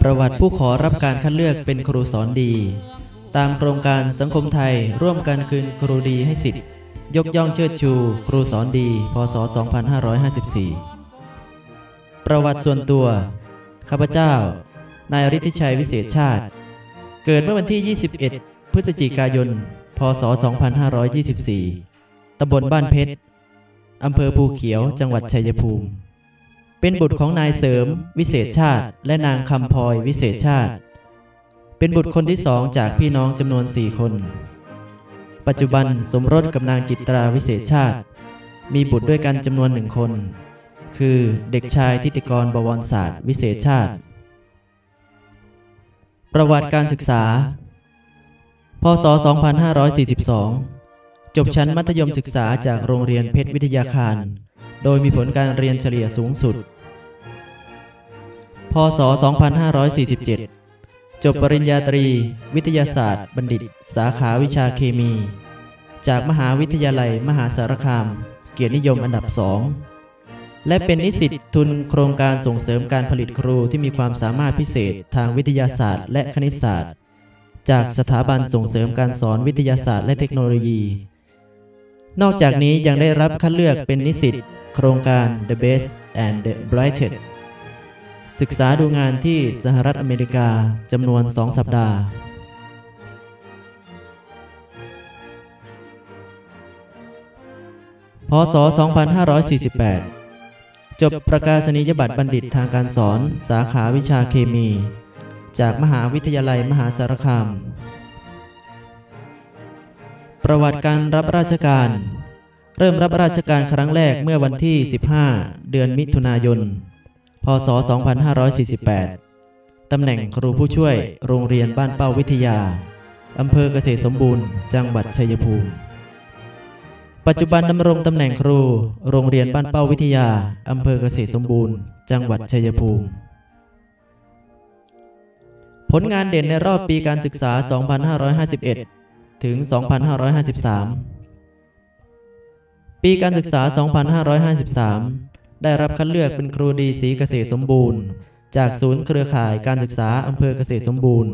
ประวัติผู้ขอรับการคัดเลือกเป็นครูสอนดี ตามโครงการสังคมไทยร่วมกันคืนครูดีให้สิทธิ์ ยกย่องเชิดชู ครูสอนดี พศ 2554 ประวัติส่วนตัว ข้าพเจ้า นายฤทธิชัยวิเศษชาติ เกิดเมื่อวันที่ 21 พฤศจิกายน พศ 2524 ตำบลบ้านเพชร อำเภอภูเขียว จังหวัดชัยภูมิ เป็นบุตรของนายเสริมวิเศษชาติ และนางคำพลอยวิเศษชาติ เป็นบุตรคนที่สองจากพี่น้องจำนวนสี่คน ปัจจุบันสมรสกับนางจิตราวิเศษชาติ มีบุตรด้วยกันจำนวนหนึ่งคน คือเด็กชายทิติกรบวรศาสตร์วิเศษชาติ ประวัติการศึกษา พศ 2542 จบชั้นมัธยมศึกษาจากโรงเรียนเพชรวิทยาคาร โดยมีผลการเรียนเฉลี่ยสูงสุด พศ 2547 จบปริญญาตรี วิทยาศาสตร์ บัณฑิต สาขาวิชาเคมี จากมหาวิทยาลัยมหาสารคาม เกียรตินิยมอันดับสองและเป็นนิสิตทุนโครงการส่งเสริมการผลิตครูที่มีความสามารถพิเศษทางวิทยาศาสตร์ และคณิตศาสตร์ จากสถาบันส่งเสริมการสอนวิทยาศาสตร์และเทคโนโลยี นอกจากนี้ยังได้รับคัดเลือกเป็นนิสิต โครงการ The Best and the Brightest ศึกษาดูงานที่สหรัฐอเมริกาจำนวน 2 สัปดาห์พศ 2548 จบประกาศนียบัตรบัณฑิตทางการสอน สาขาวิชาเคมี จากมหาวิทยาลัยมหาสารคาม ประวัติการรับราชการ เริ่มรับราชการครั้งแรกเมื่อวันที่ 15 เดือนมิถุนายน พศ 2548 ตำแหน่งครูผู้ช่วยโรงเรียนบ้านเป้าวิทยา อำเภอเกษตรสมบูรณ์ จังหวัดชัยภูมิ ปัจจุบันดำรงตำแหน่งครู โรงเรียนบ้านเป้าวิทยา อำเภอเกษตรสมบูรณ์ จังหวัดชัยภูมิ ผลงานเด่นในรอบปีการศึกษา 2551 ถึง 2553 ปีการศึกษา 2553 ได้รับคัดเลือกเป็นครูดีสีเกษตรสมบูรณ์ จากศูนย์เครือข่ายการศึกษาอำเภอเกษตรสมบูรณ์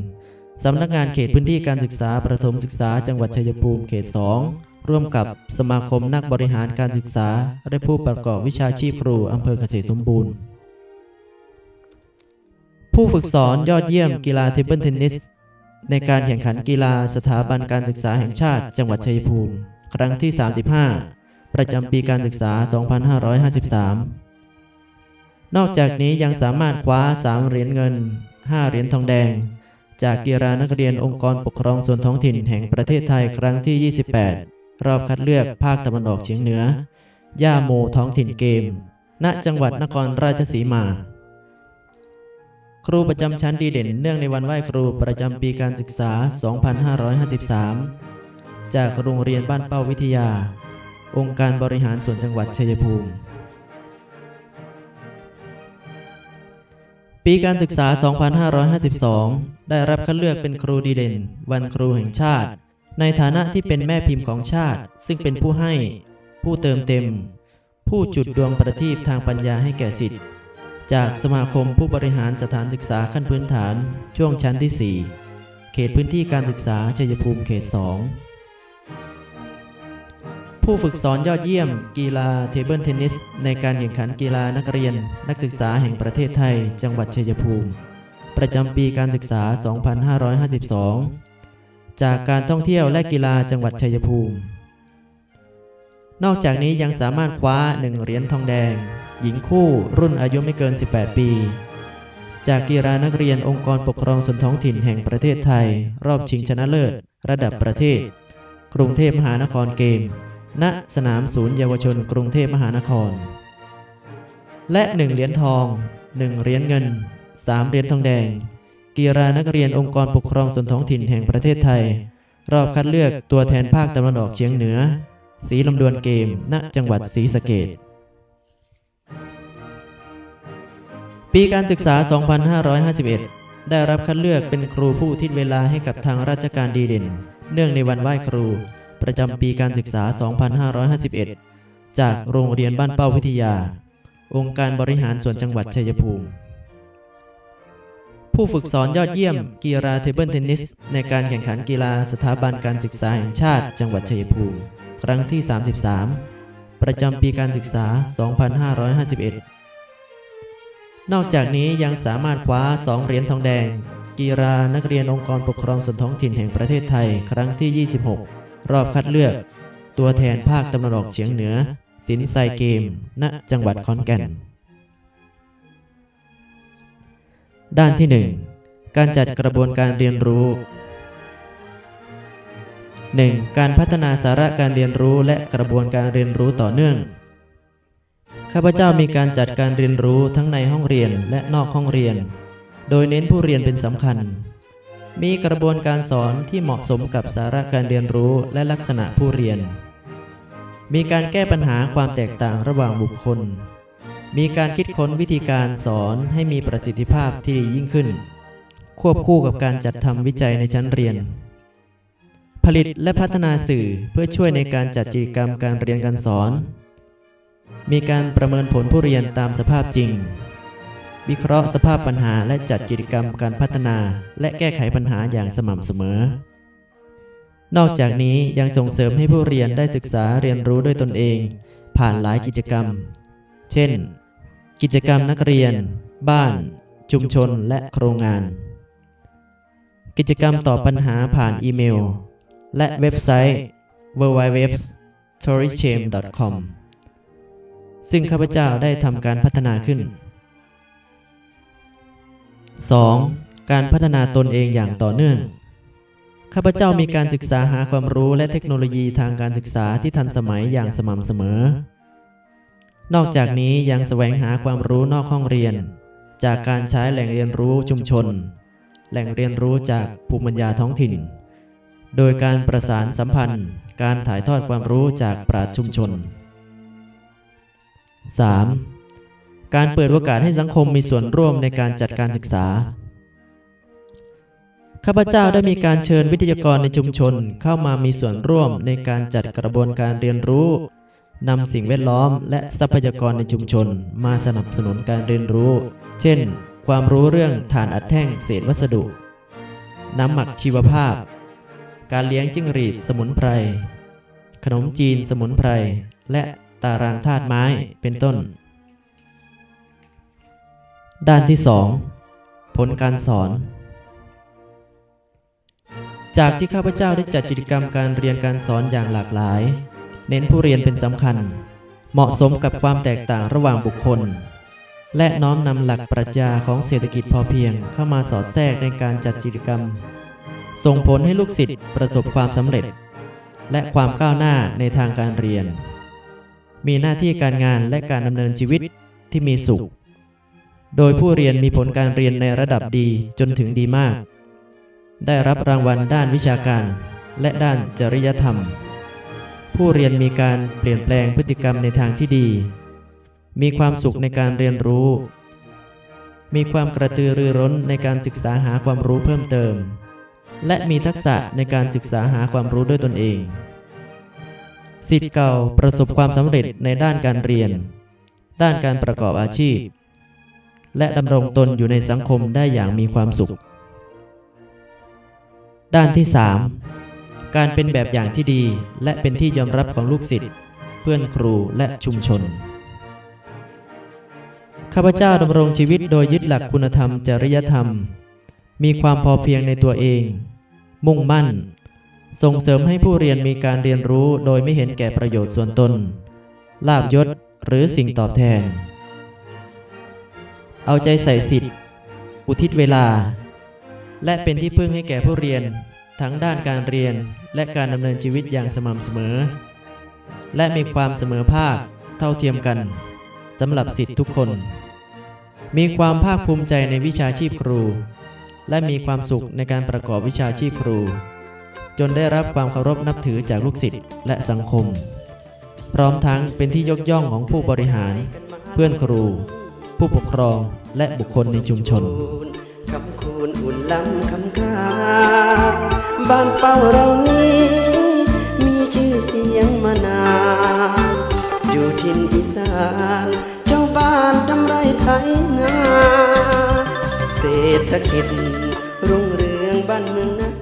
สำนักงานเขตพื้นที่การศึกษาประถมศึกษาจังหวัดชัยภูมิเขต 2 ร่วมกับสมาคมนักบริหารการศึกษา และผู้ประกอบวิชาชีพครูอำเภอเกษตรสมบูรณ์ ผู้ฝึกสอนยอดเยี่ยมกีฬาเทเบิลเทนนิสในการแข่งขันกีฬาสถาบันการศึกษาแห่งชาติ จังหวัดชัยภูมิ ครั้งที่ 35 ประจำปีการศึกษา 2553 นอกจากนี้ยังสามารถคว้า 3 เหรียญเงิน 5 เหรียญทองแดง จากกีฬานักเรียนองค์กรปกครองส่วนท้องถิ่นแห่งประเทศไทยครั้งที่ 28 รอบคัดเลือกภาคตะวันออกเฉียงเหนือย่าโมท้องถิ่นเกม ณ จังหวัดนครราชสีมา ครูประจำชั้นดีเด่นเนื่องในวันไหว้ครูประจำปีการศึกษา 2553 จากโรงเรียนบ้านเป้าวิทยา องค์การบริหารส่วนจังหวัดชัยภูมิ ปีการศึกษา 2552 ได้รับคัดเลือกเป็นครูดีเด่น วันครูแห่งชาติ ในฐานะที่เป็นแม่พิมพ์ของชาติ ซึ่งเป็นผู้ให้ ผู้เติมเต็ม ผู้จุดดวงประทีปทางปัญญาให้แก่สิทธิ์ จากสมาคมผู้บริหารสถานศึกษาขั้นพื้นฐานช่วงชั้นที่ 4 เขตพื้นที่การศึกษาชัยภูมิเขต 2 ผู้ฝึกสอนยอดเยี่ยม กีฬาเทเบิลเทนนิส ในการแข่งขันกีฬานักเรียน นักศึกษาแห่งประเทศไทย จังหวัดชัยภูมิ ประจำปีการศึกษา 2552 จากการท่องเที่ยวและกีฬาจังหวัดชัยภูมิ นอกจากนี้ยังสามารถคว้า 1 เหรียญทองแดง หญิงคู่รุ่นอายุไม่เกิน 18 ปี จากกีฬานักเรียนองค์กรปกครองส่วนท้องถิ่นแห่งประเทศไทย รอบชิงชนะเลิศ ระดับประเทศ กรุงเทพมหานครเกม ณสนามศูนย์เยาวชนกรุงเทพมหานคร และ 1 เหรียญทอง 1 เหรียญเงิน 3 เหรียญทองแดง กีฬานักเรียนองค์กรปกครองส่วนท้องถิ่นแห่งประเทศไทย รอบคัดเลือกตัวแทนภาคตะวันออกเฉียงเหนือ สีลำดวนเกม ณ จังหวัดศรีสะเกษปีการศึกษา 2551 ได้รับคัดเลือกเป็นครูผู้ทิศเวลาให้กับทางราชการดีเด่น เนื่องในวันไหว้ครู ประจำปีการศึกษา 2551 จากโรงเรียนบ้านเป้าวิทยา องค์การบริหารส่วนจังหวัดชัยภูมิ ผู้ฝึกสอนยอดเยี่ยม กีฬาเทเบิลเทนนิส ในการแข่งขันกีฬาสถาบันการศึกษาแห่งชาติจังหวัดชัยภูมิ ครั้งที่ 33 ประจำปีการศึกษา 2551นอกจากนี้ยังสามารถคว้า 2 เหรียญทองแดง กีฬานักเรียนองค์กรปกครองส่วนท้องถิ่นแห่งประเทศไทย ครั้งที่ 26 รอบคัดเลือก ตัวแทนภาคตะวันออกเฉียงเหนือ สินไซเกม ณ จังหวัดขอนแก่น ด้านที่ 1 การจัดกระบวนการเรียนรู้ 1. การพัฒนาสาระการเรียนรู้และกระบวนการเรียนรู้ต่อเนื่อง ข้าพเจ้ามีการจัดการเรียนรู้ทั้งในห้องเรียนและนอกห้องเรียน โดยเน้นผู้เรียนเป็นสำคัญ มีกระบวนการสอนที่เหมาะสมกับสาระการเรียนรู้และลักษณะผู้เรียน มีการแก้ปัญหาความแตกต่างระหว่างบุคคล มีการคิดค้นวิธีการสอนให้มีประสิทธิภาพที่ดียิ่งขึ้น ควบคู่กับการจัดทำวิจัยในชั้นเรียน ผลิตและพัฒนาสื่อเพื่อช่วยในการจัดกิจกรรมการเรียนการสอน มีการประเมินผลผู้เรียนตามสภาพจริง วิเคราะห์สภาพปัญหาและจัดกิจกรรมการพัฒนา และแก้ไขปัญหาอย่างสม่ำเสมอ นอกจากนี้ยังส่งเสริมให้ผู้เรียนได้ศึกษาเรียนรู้ด้วยตนเอง ผ่านหลายกิจกรรม เช่น กิจกรรมนักเรียน บ้าน ชุมชนและโครงงาน กิจกรรมตอบปัญหาผ่านอีเมล และเว็บไซต์ www.tourism.com ซึ่งข้าพเจ้าได้ทำการพัฒนาขึ้น 2. การพัฒนาตนเองอย่างต่อเนื่อง ข้าพเจ้ามีการศึกษาหาความรู้และเทคโนโลยีทางการศึกษาที่ทันสมัยอย่างสม่ำเสมอ นอกจากนี้ยังแสวงหาความรู้นอกห้องเรียน จากการใช้แหล่งเรียนรู้ชุมชน แหล่งเรียนรู้จากภูมิปัญญาท้องถิ่น โดยการประสานสัมพันธ์ การถ่ายทอดความรู้จากปราชญ์ชุมชน 3. การเปิดโอกาสให้สังคมมีส่วนร่วมในการจัดการศึกษา ข้าพเจ้าได้มีการเชิญวิทยากรในชุมชนเข้ามามีส่วนร่วมในการจัดกระบวนการเรียนรู้นำสิ่งแวดล้อมและทรัพยากรในชุมชน มาสนับสนุนการเรียนรู้ เช่น ความรู้เรื่องถ่านอัดแท่งเศษวัสดุ น้ำหมักชีวภาพ การเลี้ยงจิ้งหรีดสมุนไพร ขนมจีนสมุนไพร และตารางธาตุไม้เป็นต้น ด้านที่2ผลการสอน จากที่ข้าพเจ้าได้จัดกิจกรรมการเรียนการสอนอย่างหลากหลาย เน้นผู้เรียนเป็นสำคัญ เหมาะสมกับความแตกต่างระหว่างบุคคล และน้อมนำหลักปรัชญาของเศรษฐกิจพอเพียงเข้ามาสอดแทรกในการจัดกิจกรรม ส่งผลให้ลูกศิษย์ประสบความสำเร็จ และความก้าวหน้าในทางการเรียน มีหน้าที่การงานและการดำเนินชีวิตที่มีสุข โดยผู้เรียนมีผลการเรียนในระดับดีจนถึงดีมาก ได้รับรางวัลด้านวิชาการ และด้านจริยธรรม ผู้เรียนมีการเปลี่ยนแปลงพฤติกรรมในทางที่ดี มีความสุขในการเรียนรู้ มีความกระตือรือร้นในการศึกษาหาความรู้เพิ่มเติม และมีทักษะในการศึกษาหาความรู้ด้วยตนเองสิทธิ์เก่าประสบความสำเร็จในด้านการเรียน ด้านการประกอบอาชีพ และดำรงตนอยู่ในสังคมได้อย่างมีความสุข ด้านที่ 3 การเป็นแบบอย่างที่ดีและเป็นที่ยอมรับของลูกศิษย์เพื่อนครูและชุมชน ข้าพเจ้าดำรงชีวิตโดยยึดหลักคุณธรรมจริยธรรม มีความพอเพียงในตัวเอง มุ่งมั่น ส่งเสริมให้ผู้เรียนมีการเรียนรู้โดยไม่เห็นแก่ประโยชน์ส่วนตน ลาบยศหรือสิ่งตอบแทน เอาใจใส่สิทธิ์ อุทิศเวลา และเป็นที่พึ่งให้แก่ผู้เรียน ทั้งด้านการเรียนและการดำเนินชีวิตอย่างสม่ำเสมอ และมีความเสมอภาคเท่าเทียมกันสำหรับสิทธิ์ทุกคน มีความภาคภูมิใจในวิชาชีพครู และมีความสุขในการประกอบวิชาชีพครู จนได้รับความเคารพนับถือจากลูกศิษย์และสังคม พร้อมทั้งเป็นที่ยกย่องของผู้บริหาร เพื่อนครู ผู้ปกครองและบุคคลในชุมชนคำคูณอุ่นล้ำคำคาบ้านเป้าเรานี้ มีชื่อเสียงมานานอยู่ทินอีสานเจ้าบ้านทำไรไถนาเศรษฐกิจรุ่งเรืองบ้านเมืองนา